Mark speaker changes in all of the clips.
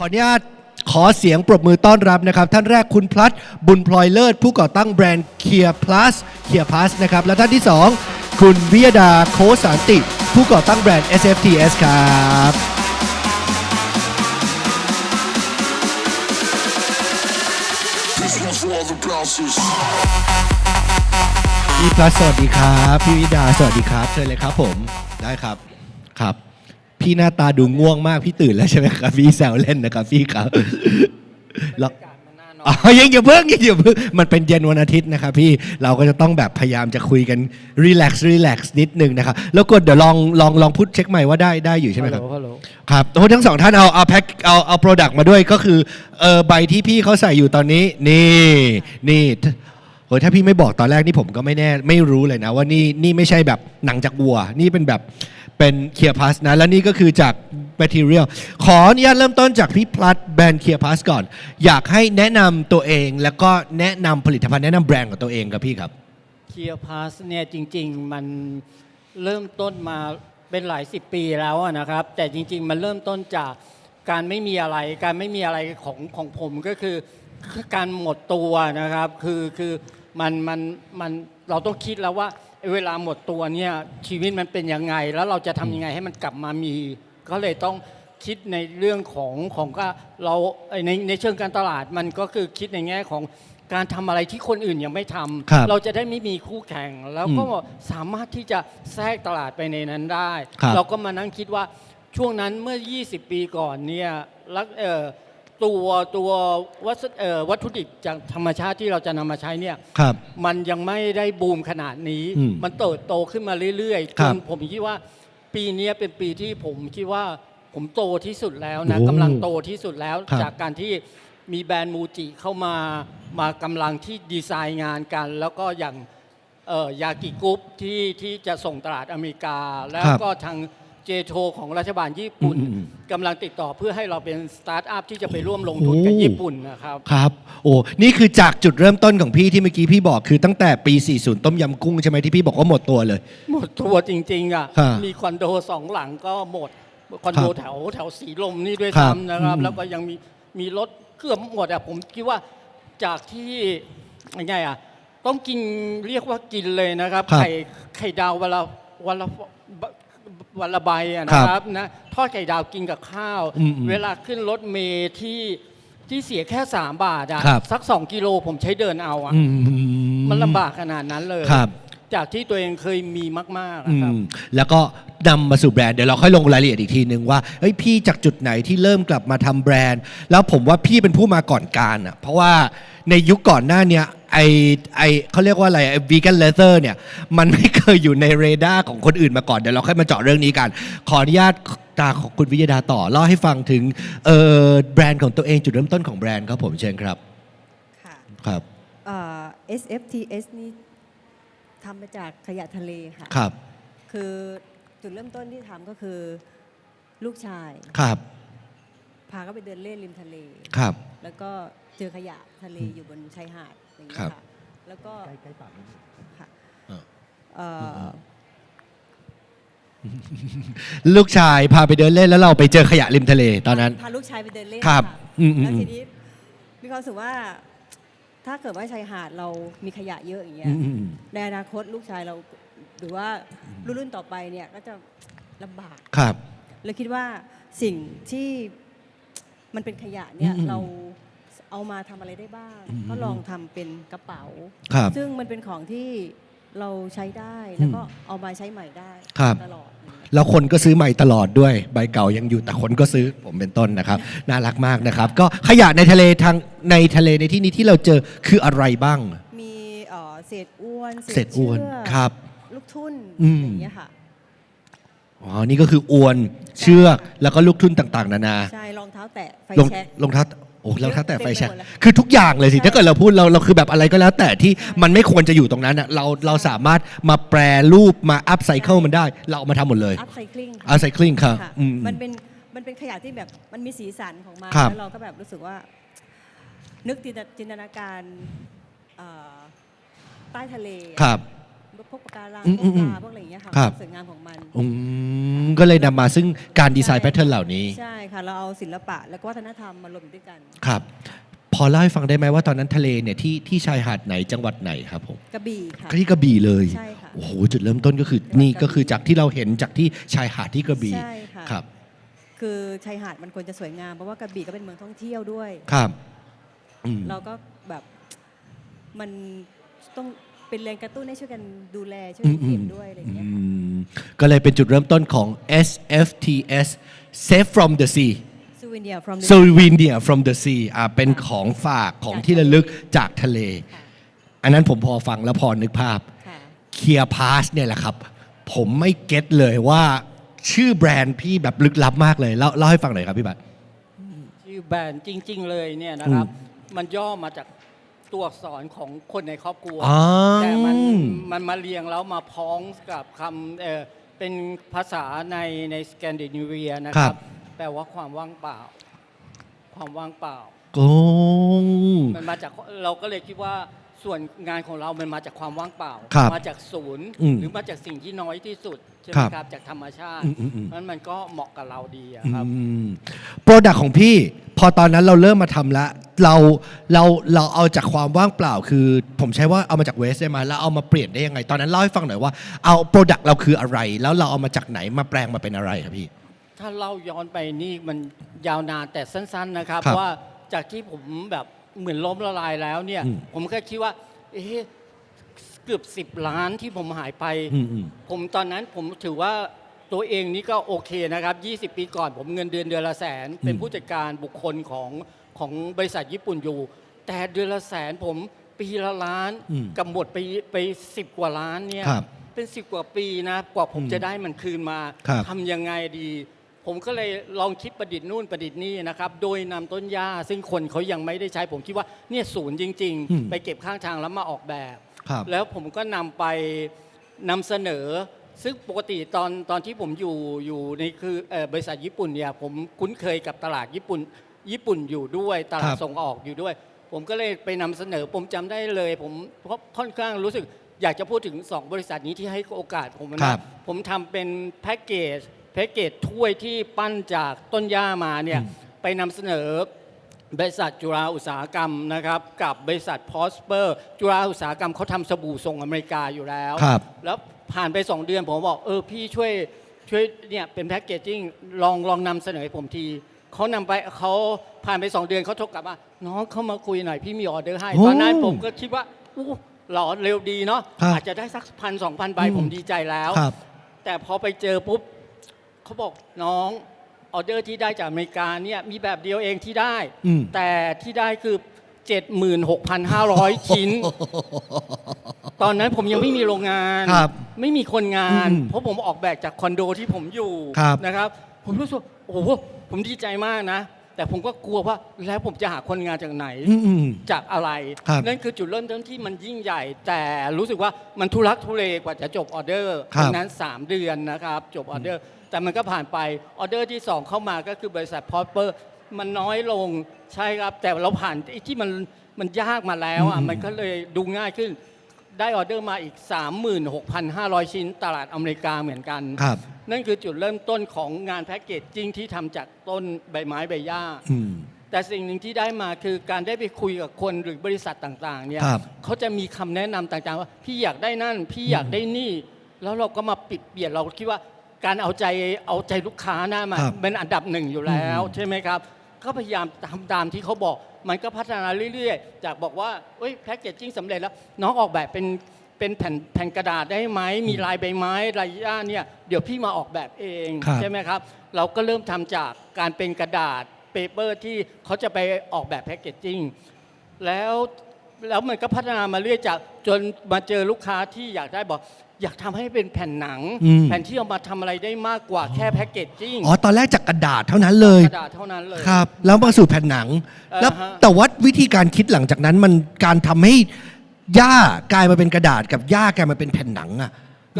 Speaker 1: ขออนุญาตขอเสียงปรบมือต้อนรับนะครับ ท่านแรกคุณพลัดบุญพลอยเลิศ ผู้ก่อตั้งแบรนด์เคียร์พลัสเคียร์พลัสนะครับ และท่านที่ 2 คุณวิยดาโคสานติ ผู้ก่อตั้งแบรนด์ SFTS ครับ
Speaker 2: This one's for all the bouncers.
Speaker 1: พี่พลัสสวัสดีครับ พี่วิดาสวัสดีครับ เชิญเลยครับผมได้ครับครับ พี่หน้าตาดูง่วงมากพี่ตื่นแล้วใช่ไหมครับพี่แซวเล่นนะครับพี่ครับแล้วอ๋อยังอย่าเพิ่งยังอย่าเพิ่งมันเป็นเย็นวันอาทิตย์นะครับพี่เราก็จะต้องแบบพยายามจะคุยกันรีแลกซ์รีแลกซ์นิดนึงนะครับแล้วกดเดี๋ยวลองลองลองพูดเช็คใหม่ว่าได้ได้อยู่ใช่ไหมครับ
Speaker 3: ฮัลโหล
Speaker 1: ครับโอ้ทั้งสองท่านเอาเอาแพ็คเอาเอาโปรดักต์มาด้วยก็คือเออใบที่พี่เขาใส่อยู่ตอนนี้ นี่นี่โอ้ยถ้าพี่ไม่บอกตอนแรกนี่ผมก็ไม่แน่ไม่รู้เลยนะว่านี่นี่ไม่ใช่แบบหนังจากวัว นี่เป็นแบบ เป็นเคียร์พัสนะ และนี่ก็คือจาก Material ขออนุญาตเริ่มต้นจากพี่พลัดแบรนด์เคียร์พัสก่อน อยากให้แนะนำตัวเองแล้วก็แนะนำผลิตภัณฑ์แนะนำแบรนด์ของตัวเองครับพี่ครับ
Speaker 3: เคียร์พาสเนี่ยจริง ๆ มันเริ่มต้นมาเป็นหลายสิบปีแล้วนะครับ แต่จริง ๆ มันเริ่มต้นจากการไม่มีอะไร การไม่มีอะไรของของผมก็คือการหมดตัวนะครับ คือคือมันมันมันเราต้องคิดแล้วว่า เวลาหมดตัวเนี่ยชีวิตมันเป็นยังไง แล้วเราจะทำยังไงให้มันกลับมามี ก็เลยต้องคิดในเรื่องของของก็เราเอ่อในในเชิงการตลาดมันก็คือคิดในแง่ของการทำอะไรที่คนอื่นยังไม่ทำ
Speaker 1: ครับ
Speaker 3: เราจะได้ไม่มีคู่แข่ง แล้วก็
Speaker 1: อืม
Speaker 3: สามารถที่จะแทรกตลาดไปในนั้นได้
Speaker 1: ครับ
Speaker 3: เราก็มานั่งคิดว่าช่วงนั้นเมื่อ 20 ปีก่อนเนี่ยลักเอ่อ ตัวตัววัสเอ่อวัตถุดิบจากธรรมชาติที่เราจะนำมาใช้เนี่ย
Speaker 1: ครับ
Speaker 3: มันยังไม่ได้บูมขนาดนี้
Speaker 1: อืม
Speaker 3: มันเติบโตขึ้นมาเรื่อยๆ
Speaker 1: ค
Speaker 3: จ
Speaker 1: รับ
Speaker 3: นผมคิดว่าปีนี้เป็นปีที่ผมคิดว่าผมโตที่สุดแล้วนะ
Speaker 1: โอ้
Speaker 3: กำลังโตที่สุดแล้ว
Speaker 1: ครับ
Speaker 3: จากการที่มีแบรนด์มูจิเข้ามามากำลังที่ดีไซน์งานกัน แล้วก็อย่างเอ่อยากิกรุ๊ปที่ที่จะส่งตลาดอเมริกา แล้ว
Speaker 1: ครับ
Speaker 3: ก็ทาง เจโทของรัฐบาลญี่ปุ่น
Speaker 1: อืมอืม
Speaker 3: กำลังติดต่อเพื่อให้เราเป็นสตาร์ทอัพที่จะไปร่วมลงทุนกับ
Speaker 1: โอ้
Speaker 3: ญี่ปุ่นนะครับ
Speaker 1: ครับโอ้นี่คือจากจุดเริ่มต้นของพี่ที่เมื่อกี้พี่บอกคือตั้งแต่ปี 40 ต้มยำกุ้งใช่ไหมที่พี่บอกว่าหมดตัวเลย
Speaker 3: หมดตัวจริงๆอะ
Speaker 1: ครับ
Speaker 3: มีคอนโดสองหลังก็หมดคอนโด
Speaker 1: ครับ
Speaker 3: แถวแถวสีลมนี่ด้วย
Speaker 1: ครับ
Speaker 3: ซ้ำนะครับ
Speaker 1: อืม
Speaker 3: แล้วก็ยังมีมีรถเกือบหมดอะผมคิดว่าจากที่ยังไงอะต้องกินเรียกว่ากินเลยนะครับ
Speaker 1: ครับ
Speaker 3: ไข่ไข่ดาววันละวันละ วันละใบอะนะครับนะทอดไข่ดาวกินกับข้าว
Speaker 1: อืมอืม
Speaker 3: เวลาขึ้นรถเมล์ที่ที่เสียแค่ 3 บาทอะ
Speaker 1: ครับ
Speaker 3: สัก 2 กิโลผมใช้เดินเอาอะ
Speaker 1: อื
Speaker 3: มันลำบากขนาดนั้นเลย
Speaker 1: ครับ
Speaker 3: จากที่ตัวเองเคยมีมากๆ
Speaker 1: อื
Speaker 3: นะครับ
Speaker 1: มแล้วก็นำมาสู่แบรนด์เดี๋ยวเราค่อยลงรายละเอียดอีกทีนึงว่าเฮ้ยพี่จากจุดไหนที่เริ่มกลับมาทำแบรนด์ แล้วผมว่าพี่เป็นผู้มาก่อนการอะเพราะว่าในยุคก่อนหน้าเนี้ยไอไอเขาเรียกว่าอะไรไอวีแกนเลเ t อร์เนี่ยมันไม่เคยอยู่ในเรดาร์ของคนอื่นมาก่อนเดี๋ยวเราค่อยมาเจาะเรื่องนี้กัน ขออนุญาตตาของคุณวิยดาต่อเล่าให้ฟังถึงเออแบรนด์ของตัวเองจุดเริ่มต้นของแบรนด์ครับผมเชิญครับ
Speaker 4: ค่ะ
Speaker 1: ครับ
Speaker 4: เอ่อ SFTS นี่ ทำมาจากขยะทะเลค่ะ
Speaker 1: ครับ
Speaker 4: คือจุดเริ่มต้นที่ทำก็คือลูกชาย
Speaker 1: ครับ
Speaker 4: พาเขาไปเดินเล่นริมทะเล
Speaker 1: ครับ
Speaker 4: แล้วก็เจอขยะทะเลอยู่บนชายหาดอย่างเงี้
Speaker 1: ครั
Speaker 4: ย
Speaker 1: บ
Speaker 4: ค่ะแล้วก็ค่ะ
Speaker 1: เออ
Speaker 4: เอ่อ
Speaker 1: ลูกชายพาไปเดินเล่นแล้วเราไปเจอขยะริมทะเลตอนนั้น
Speaker 4: พาลูกชายไปเดินเล่น
Speaker 1: ครับะอืมอืม
Speaker 4: แล้วทีนี้มีความรู้สึกว่า ถ้าเกิดว่าชายหาดเรามีขยะเยอะอย่างเงี้
Speaker 1: อื
Speaker 4: ย
Speaker 1: มอืม
Speaker 4: ในอนาคตลูกชายเราหรือว่ารุ่นรุ่นต่อไปเนี่ยก็จะลำบาก
Speaker 1: ครับ
Speaker 4: เลยคิดว่าสิ่งที่มันเป็นขยะเนี่ย
Speaker 1: อืม
Speaker 4: เราเอามาทำอะไรได้บ้าง
Speaker 1: อืม
Speaker 4: ก็ลองทำเป็นกระเป๋า
Speaker 1: ครับ
Speaker 4: ซึ่งมันเป็นของที่ เราใช้ได้แล้วก็เอามาใช้ใหม่ได้
Speaker 1: ครับ
Speaker 4: ตลอดอย่างเงี้ย
Speaker 1: แล้วคนก็ซื้อใหม่ตลอดด้วยใบเก่ายังอยู่แต่คนก็ซื้อผมเป็นต้นนะครับ น่ารักมากนะครับ ก็ขยะในทะเลทางในทะเลในที่นี้ที่เราเจอคืออะไรบ้าง
Speaker 4: มีเอ่อเศษอ้วน
Speaker 1: เศษอ้วน
Speaker 4: ชืก
Speaker 1: ครับ
Speaker 4: ลูกทุ่น
Speaker 1: อืม
Speaker 4: อย่างเงี้ยค่ะ
Speaker 1: อ๋อนี่ก็คืออวนเชือกแล้วก็ลูกทุ่นต่างๆ นานา
Speaker 4: ใช่รองเท้าแตะไฟ
Speaker 1: รอง
Speaker 4: แช็ก
Speaker 1: รองเท้า โอ้รองเท้าแต่ไฟแช็ก
Speaker 4: เต็มไปหมดเลย
Speaker 1: คือทุกอย่างเลยสิ
Speaker 4: ใช่
Speaker 1: ถ้าเกิดเราพูดเราเราคือแบบอะไรก็แล้ว แต่ที่มันไม่ควรจะอยู่ตรงนั้นอะเราเราสามารถมาแปรรูปมาอัพไซเคิลมันได้ เราเอามาทำหมดเลย
Speaker 4: อัพไซคลิง
Speaker 1: อัพไซคลิงครับ
Speaker 4: ค่ะ
Speaker 1: อืม
Speaker 4: มันเป็นมันเป็นขยะที่แบบมันมีสีสันของมัน
Speaker 1: ครับ
Speaker 4: แล้วเราก็แบบรู้สึกว่า นึกจินตจินตนาการเอ่อใต้ทะเลอะ
Speaker 1: ครับ
Speaker 4: พวกปะการัง
Speaker 1: อืม
Speaker 4: พวกป
Speaker 1: อืม
Speaker 4: ลาพวกอะไรอย่างเงี้ยค่ะ
Speaker 1: ครับ
Speaker 4: ความสวยงามของมัน
Speaker 1: อืมก็เลยนำมาซึ่งการดีไซน์แพทเทิร์นเหล่านี้
Speaker 4: ใช่ค่ะ เราเอาศิลปะและก็วัฒนธรรมมารวมอยู่ด้วยกัน
Speaker 1: ครับ พอเล่าให้ฟังได้ไหมว่าตอนนั้นทะเลเนี่ยที่ที่ชายหาดไหนจังหวัดไหนครับผม
Speaker 4: กระบี่ค่ะ
Speaker 1: ก็ที่กระบี่เลย
Speaker 4: ใช่ค่ะ
Speaker 1: โอ้โหจุดเริ่มต้นก็คือนี่ก็คือจากที่เราเห็นจากที่ชายหาดที่กระบี่
Speaker 4: ใช่ค่ะ
Speaker 1: ครับ
Speaker 4: คือชายหาดมันควรจะสวยงามเพราะว่ากระบี่ก็เป็นเมืองท่องเที่ยวด้วย
Speaker 1: ครับอืม
Speaker 4: เราก็แบบมันต้อง เป็นแรงกระตุ้นให้ช่วยกันดูแลช่วยกันเก็บด้วยอะไรอย่างเงี้ยค่ะ
Speaker 1: อืมก็เลยเป็นจุดเริ่มต้นของ SFTS Safe from the Sea
Speaker 4: ซูวิเนีย from the
Speaker 1: Souvenir from the Sea อ่าเป็นของฝากของที่ระลึกจากทะเล
Speaker 4: ค่ะ
Speaker 1: อันนั้นผมพอฟังแล้วพอนึกภาพ
Speaker 4: ค่ะ
Speaker 1: เคียร์พาสเนี่ยแหละครับ ผมไม่เก็ตเลยว่าชื่อแบรนด์พี่แบบลึกลับมากเลยเล่าเล่าให้ฟังหน่อยครับพี่บัตร
Speaker 3: ชื่อแบรนด์จริง ๆ เลยเนี่ยนะครับ มันย่อมาจาก ตัวอักษรของคนในครอบครัว
Speaker 1: อ๋อ
Speaker 3: แต่มันมันมาเรียงแล้วมาพ้องกับคำเออเป็นภาษาในในสแกนดิเนเวียนะค
Speaker 1: ครั
Speaker 3: รับ บ แปลว่าความว่างเปล่า ความว่างเปล่า
Speaker 1: โกง
Speaker 3: มันมาจากเราก็เลยคิดว่าส่วนงานของเรา มันมาจากความว่างเปล่า
Speaker 1: ครับ
Speaker 3: มาจากศูนย์
Speaker 1: อืม
Speaker 3: หรือมาจากสิ่งที่น้อยที่สุดใช่ไห
Speaker 1: ค
Speaker 3: ม
Speaker 1: รับ
Speaker 3: ครับจากธรรมชาติ
Speaker 1: อืมอืมอืม
Speaker 3: นั้นมันก็เหมาะกับเราดีอะครับ
Speaker 1: โปรดักของพี่ พอตอนนั้นเราเริ่มมาทำแล้ว เราเราเราเอาจากความว่างเปล่า คือ ผมใช้ว่าเอามาจากเวสได้ไหมแล้วเอามาเปลี่ยนได้ยังไง ตอนนั้นเล่าให้ฟังหน่อยว่าเอาโปรดักเราคืออะไร แล้วเราเอามาจากไหนมาแปลงมาเป็นอะไรครับพี่
Speaker 3: ถ้าเล่าย้อนไปนี่มันยาวนานแต่สั้น ๆนะครับ
Speaker 1: ครับ
Speaker 3: ว่าจากที่ผมแบบเหมือนล้มละลายแล้วเนี่ย
Speaker 1: อืม
Speaker 3: ผมก็คิดว่า เอ๊ะเกือบสิบล้านที่ผมหายไป
Speaker 1: อืมอืม
Speaker 3: ผมตอนนั้นผมถือว่าตัวเองนี่ก็โอเคนะครับ 20 ปีก่อนผมเงินเดือนเดือนละแสน เป็นผู้จัดการบุคคลของ ของบริษัทญี่ปุ่นอยู่ แต่เดือนละแสนผมปีละล้าน
Speaker 1: อืม
Speaker 3: กับหมดไปไปสิบกว่าล้านเนี่ย
Speaker 1: ครับ
Speaker 3: เป็นสิบกว่าปีนะกว่าผม
Speaker 1: อืม
Speaker 3: จะได้มันคืนมา
Speaker 1: ครับ
Speaker 3: ทำยังไงดี ผมก็เลยลองคิดประดิษฐ์นู่นประดิษฐ์นี่นะครับโดยนำต้นหญ้าซึ่งคนเขายังไม่ได้ใช้ ผมคิดว่าเนี่ยศูนย์จริง
Speaker 1: อืม
Speaker 3: ๆไปเก็บข้างทางแล้วมาออกแบบ
Speaker 1: ครับ
Speaker 3: แล้วผมก็นำไปนำเสนอซึ่งปกติตอนตอนที่ผมอยู่อยู่ในคือเอ่อบริษัทญี่ปุ่นเนี่ยผมคุ้นเคยกับตลาดญี่ปุ่น ญี่ปุ่นอยู่ด้วยตลา
Speaker 1: ค
Speaker 3: ด
Speaker 1: รับ
Speaker 3: ส่งออกอยู่ด้วย ผมก็เลยไปนำเสนอผมจำได้เลย ผมเพราะค่อนข้างรู้สึกอยากจะพูดถึง 2 บริษัทนี้ที่ให้โอกาสผม
Speaker 1: ครั
Speaker 3: นะ
Speaker 1: บ
Speaker 3: ผมทำเป็นแพ็กเกจแพ็กเกจถ้วยที่ปั้นจากต้นหญ้ามาเนี่ยไปนำเสนอบริษัทจุฬาอุตสาหกรรมนะครับกับบริษัทพอสเปอร์จุฬาอุตสาหกรรมเขาทำสบู่ส่งอเมริกาอยู่แล้ว
Speaker 1: ครับ
Speaker 3: แล้วผ่านไป 2 เดือนผมบอกเออพี่ช่วยช่วยเนี่ยเป็นแพ็กเกจจิ้งลองลองนำเสนอให้ผมที เขานำไปเขาผ่านไป2เดือนเขาโทรกลับมาน้องเข้ามาคุยหน่อยพี่มีออเดอร์ให้
Speaker 1: โอ้
Speaker 3: ตอนนั้นผมก็คิดว่าอู้หล่อเร็วดีเนาะ
Speaker 1: ครับ
Speaker 3: อาจจะได้สักพันสองพันใบ
Speaker 1: อืม
Speaker 3: ผมดีใจแล้ว
Speaker 1: ครับ
Speaker 3: แต่พอไปเจอปุ๊บเขาบอกน้องออเดอร์ที่ได้จากอเมริกาเนี่ยมีแบบเดียวเองที่ได้
Speaker 1: อืม
Speaker 3: แต่ที่ได้คือ 76,500 ชิ้น ตอนนั้นผมยังไม่มีโรงงาน
Speaker 1: ครับ
Speaker 3: ไม่มีคนงาน
Speaker 1: อืม
Speaker 3: เพราะผมออกแบบจากคอนโดที่ผมอยู่
Speaker 1: ครับ
Speaker 3: นะครับ ผมรู้สึกโอ้โห ผมดีใจมากนะ แต่ผมก็กลัวว่าแล้วผมจะหาคนงานจากไหน
Speaker 1: อืมอืม
Speaker 3: จากอะไร
Speaker 1: ครับ
Speaker 3: นั่นคือจุดเริ่มต้นที่มันยิ่งใหญ่ แต่รู้สึกว่ามันทุลักทุเลกว่าจะจบออเดอร์
Speaker 1: ครับ
Speaker 3: ดังนั้น 3 เดือนนะครับ จบออเดอร์ แต่มันก็ผ่านไปออเดอร์ที่ 2 เข้ามาก็คือบริษัทพอสเปอร์มันน้อยลงใช่ครับ แต่เราผ่านไอ้ที่มันมันยากมาแล้วอะ
Speaker 1: อืม
Speaker 3: มันก็เลยดูง่ายขึ้น ได้ออเดอร์มาอีก 36,500 ชิ้นตลาดอเมริกาเหมือนกัน
Speaker 1: ครับ
Speaker 3: นั่นคือจุดเริ่มต้นของงานแพ็กเกจจิ้งที่ทำจากต้นใบไม้ใบหญ้า
Speaker 1: อืม
Speaker 3: แต่สิ่งหนึ่งที่ได้มาคือการได้ไปคุยกับคนหรือบริษัทต่างๆเนี่ย
Speaker 1: ครับ
Speaker 3: เขาจะมีคำแนะนำต่างๆว่า พี่อยากได้นั่น พี่อยากได้นี่ แล้วเราก็มาปิดเปลี่ยนเราคิดว่าการเอาใจเอาใจลูกค้านะมัน
Speaker 1: ครับ
Speaker 3: เป็นอันดับหนึ่งอยู่แล้ว
Speaker 1: อืม
Speaker 3: ใช่ไหมครับ ก็พยายามทำตามที่เขาบอก มันก็พัฒนาเรื่อยๆ จากบอกว่าเอ้ยแพ็กเกจจิ้งสำเร็จแล้ว น้องออกแบบเป็น เป็นแผ่นแผ่นกระดาษได้ไหมมีลายใบไม้ลายหญ้าเนี่ยเดี๋ยวพี่มาออกแบบเอง
Speaker 1: ครับ
Speaker 3: ใช่ไหมครับ เราก็เริ่มทำจากการเป็นกระดาษเปเปอร์ที่เขาจะไปออกแบบแพคเกจจิ้งแล้วแล้วมันก็พัฒนามาเรื่อยจากจนมาเจอลูกค้าที่อยากได้บอก อยากทำให้เป็นแผ่นหนัง
Speaker 1: อืม
Speaker 3: แผ่นที่เอามาทำอะไรได้มากกว่าแค่แพคเกจจิ้ง
Speaker 1: อ๋อตอนแรกจากกระดาษเท่านั้นเลย
Speaker 3: กระดาษเท่านั้นเลย
Speaker 1: ครับ แล้วมาสู่แผ่นหนัง
Speaker 3: อ่าฮะ
Speaker 1: แล้วแต่ว่าวิธีการคิดหลังจากนั้นมันการทำให้ หญ้ากลายมาเป็นกระดาษกับหญ้ากลายมาเป็นแผ่นหนังอะ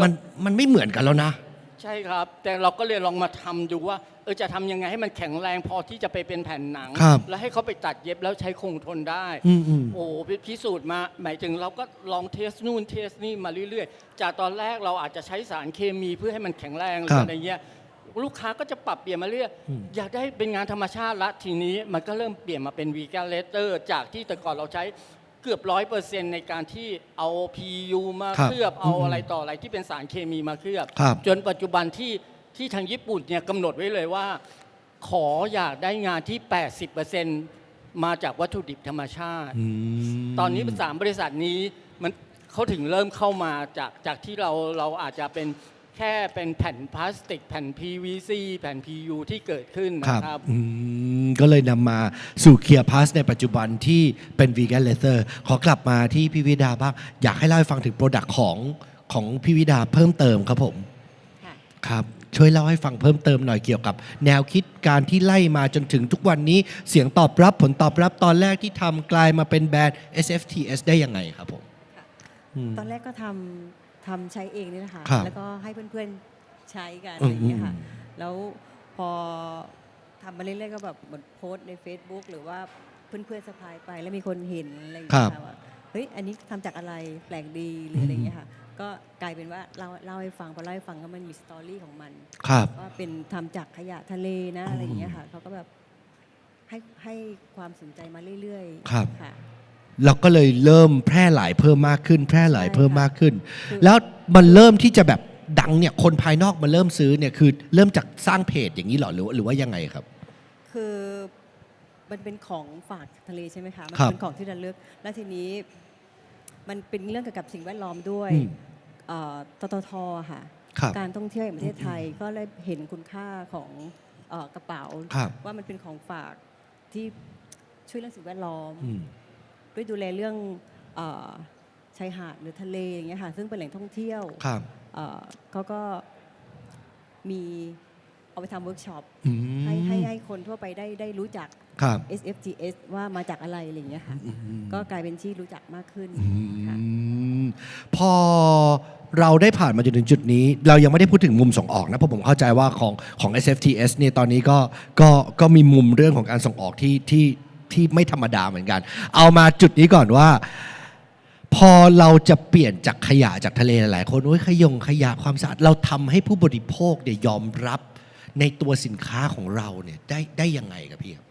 Speaker 1: มันมันไม่เหมือนกันแล้วนะ
Speaker 3: ใช่ครับ แต่เราก็เลยลองมาทำดูว่า เออจะทำยังไงให้มันแข็งแรงพอที่จะไปเป็นแผ่นหนัง
Speaker 1: ครับ
Speaker 3: แล้วให้เขาไปตัดเย็บแล้วใช้คงทนได้
Speaker 1: อืมอืม
Speaker 3: โอ้พิสูจน์มา หมายถึงเราก็ลองเทสนู่นเทสนี่มาเรื่อยๆ จากตอนแรกเราอาจจะใช้สารเคมีเพื่อให้มันแข็งแรงหรื
Speaker 1: ครั
Speaker 3: อบ อะไรเงี้ย ลูกค้าก็จะปรับเปลี่ยนมาเรื่อย
Speaker 1: อืม
Speaker 3: อยากได้เป็นงานธรรมชาติละทีนี้มันก็เริ่มเปลี่ยนมาเป็นวีแกนเลเตอร์ จากที่แต่ก่อนเราใช้ เกือบร้อยเปอร์เซ็นในการที่เอา PU มา
Speaker 1: ครับ
Speaker 3: เคลือบเอา
Speaker 1: อืม
Speaker 3: อะไรต่ออะไรที่เป็นสารเคมีมาเคลือบ
Speaker 1: ครับ
Speaker 3: จนปัจจุบันที่ที่ทางญี่ปุ่นเนี่ยกำหนดไว้เลยว่า ขออยากได้งานที่ 80%มาจากวัตถุดิบธรรมชาติ
Speaker 1: อืม
Speaker 3: ตอนนี้สามบริษัทนี้มันเขาถึงเริ่มเข้ามาจากจากที่เราเราอาจจะเป็น แค่เป็นแผ่นพลาสติก แผ่น PVC แผ่น PU ที่เกิดขึ้น
Speaker 1: ครับ
Speaker 3: นะครับ
Speaker 1: อืมก็เลยนำมาสู่เคียร์พาสในปัจจุบันที่เป็นวีแกนเลเ t อร์ขอกลับมาที่พี่วิดาบ้าง อยากให้เล่าให้ฟังถึงโปรดักต์ของของพี่วิดาเพิ่มเติมครับผม
Speaker 4: ค่ะ
Speaker 1: ครับ ช่วยเล่าให้ฟังเพิ่มเติมหน่อยเกี่ยวกับ แนวคิดการที่ไล่มาจนถึงทุกวันนี้เสียงตอบรับผลตอบรับตอนแรกที่ทำกลายมาเป็นแบรนด์ SFTS ได้ยังไงครับผม
Speaker 4: ค่ะ
Speaker 1: อืม
Speaker 4: ตอนแรกก็ทำ ทำใช้เองนี่แหละค่ะ
Speaker 1: ครับ
Speaker 4: แล้วก็ให้เพื่อนๆใช้กัน
Speaker 1: อื
Speaker 4: อะ
Speaker 1: ม
Speaker 4: ไรอย่างเงี้ยค่ะ
Speaker 1: อืม
Speaker 4: แล้วพอทำมาเรื่อยๆก็แบบเหมือนโพสต์ใน Facebook หรือว่าเพื่อนๆสะพายไปแล้วมีคนเห็นอะไรอย่างเงี้ยค่ะว่าเฮ้ยอันนี้ทำจากอะไรแปลกดีหรืออะไรอย่างเงี้ยค่ะ ก็กลายเป็นว่าเล่าเล่าให้ฟังพอเล่าให้ฟังก็มันมีสตอรี่ของมัน
Speaker 1: ครับ
Speaker 4: ว่าเป็นทำจากขยะทะเลนะอะไรอย่างเงี้ยค่ะเขาก็แบบให้ให้ความสนใจมาเรื่อยๆ
Speaker 1: ครับ
Speaker 4: ค่ะ
Speaker 1: เราก็เลยเริ่มแพร่หลายเพิ่มมากขึ้น แพร่หลาย
Speaker 4: ใช่ค่ะ
Speaker 1: เพิ่มมากขึ้น
Speaker 4: คือ
Speaker 1: แล้วมันเริ่มที่จะแบบดังเนี่ยคนภายนอกมาเริ่มซื้อเนี่ยคือเริ่มจากสร้างเพจอย่างนี้เหรอหรือว่าหรือว่ายังไงครับ
Speaker 4: คือมันเป็นของฝากจากทะเลใช่ไหมคะ มั
Speaker 1: ครับ
Speaker 4: เป็นของที่ระลึก แล้วทีนี้มันเป็นเรื่องเกี่ยวกับสิ่งแวดล้อมด้วย
Speaker 1: อืม
Speaker 4: เอ่อตตทค่ะ
Speaker 1: ครับ
Speaker 4: การท่องเที่ยวแห่งประเทศไทยก็เลยเห็นคุณค่าของเอ่อกระเป๋า
Speaker 1: ครับ
Speaker 4: ว่ามันเป็นของฝากที่ช่วยเรื่องสิ่งแวดล้อม
Speaker 1: อืม
Speaker 4: ด้วยดูแลเรื่องเออชายหาดหรือทะเลอย่างเงี้ยค่ะซึ่งเป็นแหล่งท่องเที่ยว
Speaker 1: ครับ
Speaker 4: เอ่อเขาก็มีเอาไปทำเวิร์กช็อป
Speaker 1: อืม
Speaker 4: ให้ให้ให้คนทั่วไปได้ได้รู้จัก
Speaker 1: ครับ
Speaker 4: SFGS ว่ามาจากอะไรอะไรอย่างเงี้ยค่ะ
Speaker 1: อืม
Speaker 4: ก็กลายเป็นที่รู้จักมากขึ้น
Speaker 1: อื
Speaker 4: ค่ะ
Speaker 1: มพอเราได้ผ่านมาจนถึงจุดนี้ เรายังไม่ได้พูดถึงมุมส่งออกนะเพราะผมเข้าใจว่าของของ SFTS เนี่ยตอนนี้ก็ก็ก็มีมุมเรื่องของการส่งออกที่ที่ ที่ไม่ธรรมดาเหมือนกัน เอามาจุดนี้ก่อนว่า พอเราจะเปลี่ยนจากขยะจากทะเลหลาย ๆ คนโอ้ยขยงขยะความสะอาดเราทำให้ผู้บริโภคเนี่ยยอมรับในตัวสินค้าของเราเนี่ยได้ได้ยังไงครับพี่ครับ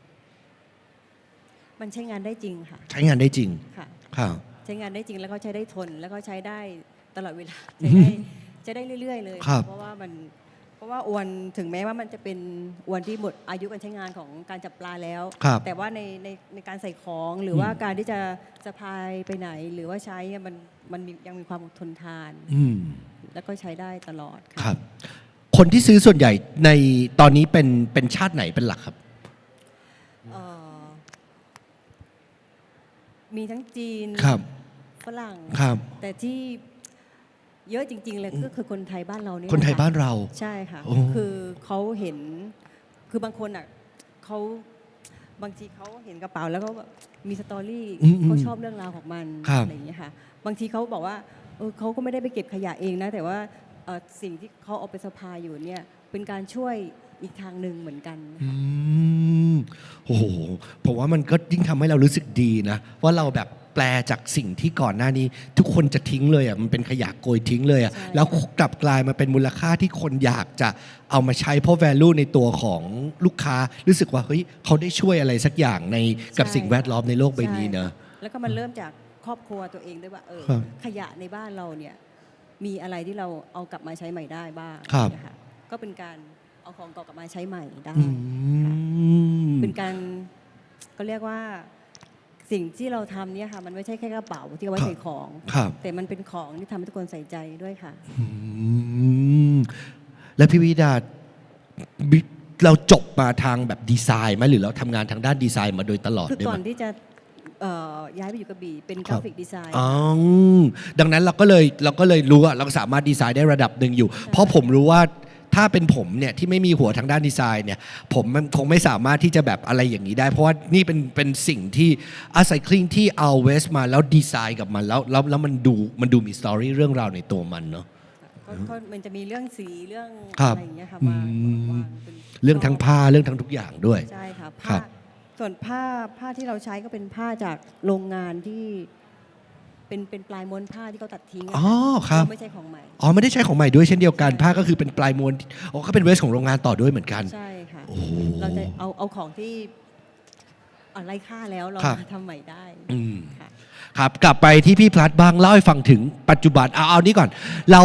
Speaker 4: มันใช้งานได้จริงค่ะ
Speaker 1: ใช้งานได้จริง
Speaker 4: ค่ะ
Speaker 1: ครับ
Speaker 4: ใช้งานได้จริงแล้วก็ใช้ได้ทน แล้วก็ใช้ได้ตลอดเวลา
Speaker 1: อื
Speaker 4: ใช้
Speaker 1: ม
Speaker 4: ได้ใช้ได้เรื่อย ๆ เลย
Speaker 1: ครับ
Speaker 4: เพราะว่ามัน เพราะว่าอวนถึงแม้ว่ามันจะเป็นอวนที่หมดอายุการใช้งานของการจับปลาแล้ว
Speaker 1: ครับ
Speaker 4: แต่ว่าในในในการใส่ของหรือว่าการที่จะสะพายไปไหนหรือว่าใช้อะมันมันมียังมีความทนทาน
Speaker 1: อืม
Speaker 4: แล้วก็ใช้ได้ตลอดค่ะ
Speaker 1: ครับ คนที่ซื้อส่วนใหญ่ในตอนนี้เป็นเป็นชาติไหนเป็นหลักครับ
Speaker 4: เอ่อมีทั้งจีน
Speaker 1: ครับ
Speaker 4: ฝรั่ง
Speaker 1: ครับ
Speaker 4: แต่ที่ เยอะจริง ๆ เลยก็คือคนไทยบ้านเราเนี่ย
Speaker 1: คนไทย
Speaker 4: แหละะ
Speaker 1: บ้านเรา
Speaker 4: ใช่ค่ะ
Speaker 1: โอ้
Speaker 4: คือเขาเห็น คือบางคนอะเขาบางทีเขาเห็นกระเป๋าแล้วก็แบบมีสตอรี่
Speaker 1: อืมอืม
Speaker 4: เขาชอบเรื่องราวของมัน
Speaker 1: ครับ
Speaker 4: อะไรอย่างเงี้ยค่ะ บางทีเขาบอกว่าเออเขาก็ไม่ได้ไปเก็บขยะเองนะ แต่ว่าเอ่อสิ่งที่เขาเอาไปสะพายอยู่เนี่ยเป็นการช่วยอีกทางหนึ่งเหมือนกัน
Speaker 1: อืมโอ้โหผมว่ามันก็ยิ่งทำให้เรารู้สึกดีนะ ว่าเราแบบ แปลจากสิ่งที่ก่อนหน้านี้ ทุกคนจะทิ้งเลยอะมันเป็นขยะโกยทิ้งเลยอะ
Speaker 4: ใช่
Speaker 1: แล้วกลับกลายมาเป็นมูลค่าที่คนอยากจะเอามาใช้เพราะ value ในตัวของลูกค้ารู้สึกว่าเฮ้ยเขาได้ช่วยอะไรสักอย่างในกับสิ่งแวดล้อมในโลกใบนี้เนอะ
Speaker 4: ใช่แล้วก็มันเริ่มจากครอบครัวตัวเองด้วยว่าเออ
Speaker 1: ครับ
Speaker 4: ขยะในบ้านเราเนี่ยมีอะไรที่เราเอากลับมาใช้ใหม่ได้บ้าง
Speaker 1: ครับ
Speaker 4: นะคะก็เป็นการเอาของเก่ากลับมาใช้ใหม่ได้
Speaker 1: อืม
Speaker 4: เป็นการก็เรียกว่า สิ่งที่เราทำเนี่ยค่ะ มันไม่ใช่แค่กระเป๋าที่เอาไว้
Speaker 1: ครับ
Speaker 4: ใส่ของ
Speaker 1: ครับ
Speaker 4: แต่มันเป็นของที่ทำให้ทุกคนใส่ใจด้วยค่ะ
Speaker 1: อืมแล้วพี่วิดาบิเราจบมาทางแบบดีไซน์ไหมหรือเราทำงานทางด้านดีไซน์มาโดยตลอด
Speaker 4: คือ
Speaker 1: ได้
Speaker 4: ก่
Speaker 1: ไห
Speaker 4: อ
Speaker 1: ม
Speaker 4: นที่จะเอ่อย้ายไปอยู่กระบี่เป็น
Speaker 1: ค
Speaker 4: ก
Speaker 1: รับ
Speaker 4: ราฟิกดีไซน์
Speaker 1: อ๋อดังนั้นเราก็เลยเราก็เลยรู้ว่าเราสามารถดีไซน์ได้ระดับหนึ่งอยู่ เพราะผมรู้ว่า ถ้าเป็นผมเนี่ยที่ไม่มีหัวทางด้านดีไซน์เนี่ยผมมันคงไม่สามารถที่จะแบบอะไรอย่างนี้ได้ เพราะว่านี่เป็นเป็นสิ่งที่อาศัยคลิงที่เอาเวสมาแล้วดีไซน์กับมันแล้วแล้วแล้วมันดูมันดูมีสตอรี่เรื่องราวในตัวมันเนาะ
Speaker 4: ก็ก็มันจะมีเรื่องสีเรื่อง
Speaker 1: ครับ
Speaker 4: อะไรอย่างเงี้ยค่ะ
Speaker 1: อื
Speaker 4: มามวางเป็น
Speaker 1: เรื่องทั้งผ้าเรื่องทั้งทุกอย่างด้วย
Speaker 4: ใช่ค่ะ
Speaker 1: ครั
Speaker 4: ผ้า
Speaker 1: บ
Speaker 4: ส่วนผ้าผ้าที่เราใช้ก็เป็นผ้าจากโรงงานที่ เป็นเป็นปลายม้วนผ้าที่เขาตัดทิ้งะ
Speaker 1: อ๋อครับ
Speaker 4: ไม่ใช่ของใหม่
Speaker 1: อ๋อไม่ได้ใช้ของใหม่ด้วยเช่นเดียวกัน
Speaker 4: ใช่
Speaker 1: ผ้าก็คือเป็นปลายม้วนอ๋อก็เป็นเวสของโรงงานต่อด้วยเหมือนกัน
Speaker 4: ใช่ค่ะ
Speaker 1: โอ้โห
Speaker 4: เราจะเอาเอาของที่อะไรค่าแล้วเรา
Speaker 1: ครับ
Speaker 4: มาทำใหม่ได้
Speaker 1: อืม
Speaker 4: ค่ะ
Speaker 1: ครับกลับไปที่พี่พลัดบ้างเล่าให้ฟังถึงปัจจุบันเอาเอานี้ก่อน เรา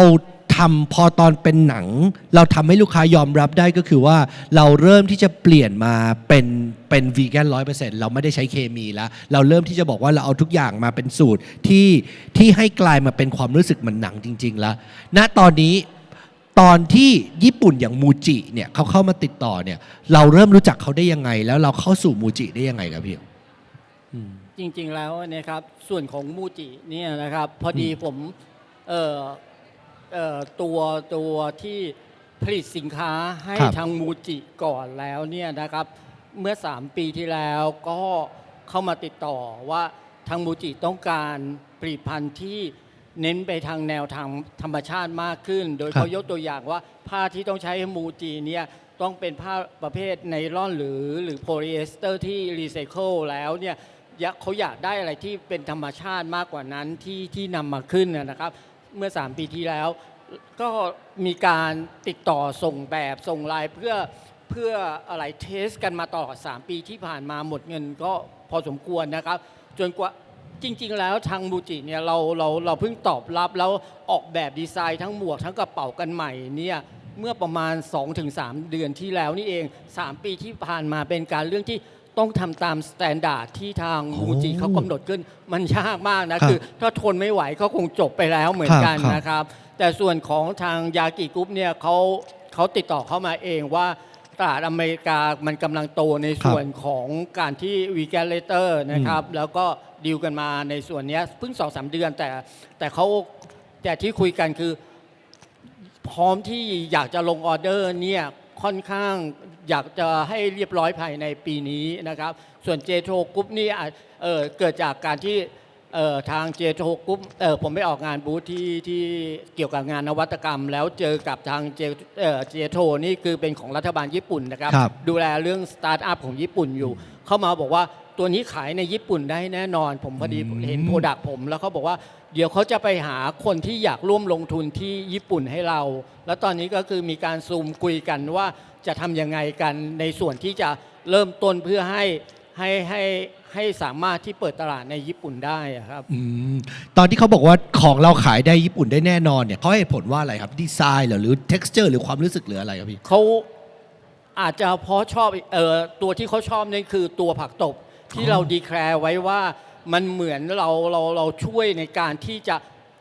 Speaker 1: ทำพอตอนเป็นหนัง เราทำให้ลูกค้ายอมรับได้ก็คือว่าเราเริ่มที่จะเปลี่ยนมาเป็นเป็นวีแกนร้อยเปอร์เซ็นต์เราไม่ได้ใช้เคมีแล้ว เราเริ่มที่จะบอกว่าเราเอาทุกอย่างมาเป็นสูตรที่ที่ให้กลายมาเป็นความรู้สึกเหมือนหนังจริง ๆ แล้ว ณตอนนี้ตอนที่ญี่ปุ่นอย่างมูจิเนี่ยเขาเข้ามาติดต่อเนี่ย เราเริ่มรู้จักเขาได้ยังไง แล้วเราเข้าสู่มูจิได้ยังไงครับพี่อืม
Speaker 3: จริงๆแล้วเนะครับส่วนของมูจิเนี่ยนะครับ พอดีผมเอ่อ เอ่อตัวตัวที่ผลิตสินค้าให้
Speaker 1: ครับ
Speaker 3: ทางมูจิก่อนแล้วเนี่ยนะครับเมื่อ 3 ปีที่แล้วก็เข้ามาติดต่อว่าทางมูจิต้องการผลิตภัณฑ์ที่เน้นไปทางแนวทางธรรมชาติมากขึ้น โดย
Speaker 1: ครับ
Speaker 3: เขายกตัวอย่างว่าผ้าที่ต้องใช้มูจิเนี่ยต้องเป็นผ้าประเภทไนล่อนหรือหรือโพลีเอสเตอร์ที่รีไซเคิลแล้วเนี่ย อยากเขาอยากได้อะไรที่เป็นธรรมชาติมากกว่านั้นที่ที่นำมาขึ้นนะนะครับ เมื่อ 3 ปีที่แล้ว ก็มีการติดต่อส่งแบบส่งลน์เพื่อเพื่ออะไรเทสกันมาต่อ3ปีที่ผ่านมาหมดเงินก็พอสมควรนะครับ จนกว่าจริง ๆ แล้วทางบูจิเนี่ยเราเราเราเพิ่งตอบรับแล้วออกแบบดีไซน์ทั้งหมวกทั้งกระเป๋ากันใหม่เนี่ยเมื่อประมาณ 2-3 เดือนที่แล้วนี่เอง 3 ปีที่ผ่านมาเป็นการเรื่องที่ ต้องทำตามสแตนดาร์ดที่ทาง
Speaker 1: โอ้
Speaker 3: บูจิเขากำหนดขึ้น มันยากมากนะ
Speaker 1: ครับ
Speaker 3: คือถ้าทนไม่ไหวก็คงจบไปแล้วเหมือนกัน
Speaker 1: ครับ
Speaker 3: นะครับ แต่ส่วนของทางยากิกรุ๊ปเนี่ยเขาเขาติดต่อเข้ามาเองว่าตลาดอเมริกามันกำลังโตในส่วนของการที่วีแกนเลเตอร์นะครับ แล้วก็ดีลกันมาในส่วนเนี้ยเพิ่งสองสามเดือนแต่แต่เขาแต่ที่คุยกันคือ พร้อมที่อยากจะลงออเดอร์เนี่ยค่อนข้าง อยากจะให้เรียบร้อยภายในปีนี้นะครับ ส่วนเจโทกรุ๊ปนี่อาจเอ่อเกิดจากการที่เอ่อทางเจโทกรุ๊ปเอ่อผมไปออกงานบูธที่ที่เกี่ยวกับงานนวัตกรรม แล้วเจอกับทางเจเอ่อเจโทนี่คือเป็นของรัฐบาลญี่ปุ่นนะครับ
Speaker 1: ครับ
Speaker 3: ดูแลเรื่องสตาร์ทอัพของญี่ปุ่นอยู่ เข้ามาบอกว่าตัวนี้ขายในญี่ปุ่นได้แน่นอน ผมพอดี
Speaker 1: อืม
Speaker 3: เห็นโปรดักผมแล้วเขาบอกว่าเดี๋ยวเขาจะไปหาคนที่อยากร่วมลงทุนที่ญี่ปุ่นให้เรา แล้วตอนนี้ก็คือมีการซูมคุยกันว่า จะทำยังไงกันในส่วนที่จะเริ่มต้นเพื่อให้ให้ให้ให้สามารถที่เปิดตลาดในญี่ปุ่นได้อะครับ
Speaker 1: อืมตอนที่เขาบอกว่าของเราขายได้ญี่ปุ่นได้แน่นอนเนี่ยเขาให้เหตุผลว่าอะไรครับดีไซน์เหรอหรือ texture หรือความรู้สึกหรืออะไรครับพี่
Speaker 3: เขาอาจจะเพราะชอบเอ่อตัวที่เขาชอบนี่คือตัวผักตบที่
Speaker 1: อ๋อ
Speaker 3: เราดีแคลร์ไว้ว่ามันเหมือนเราเราเราช่วยในการที่จะ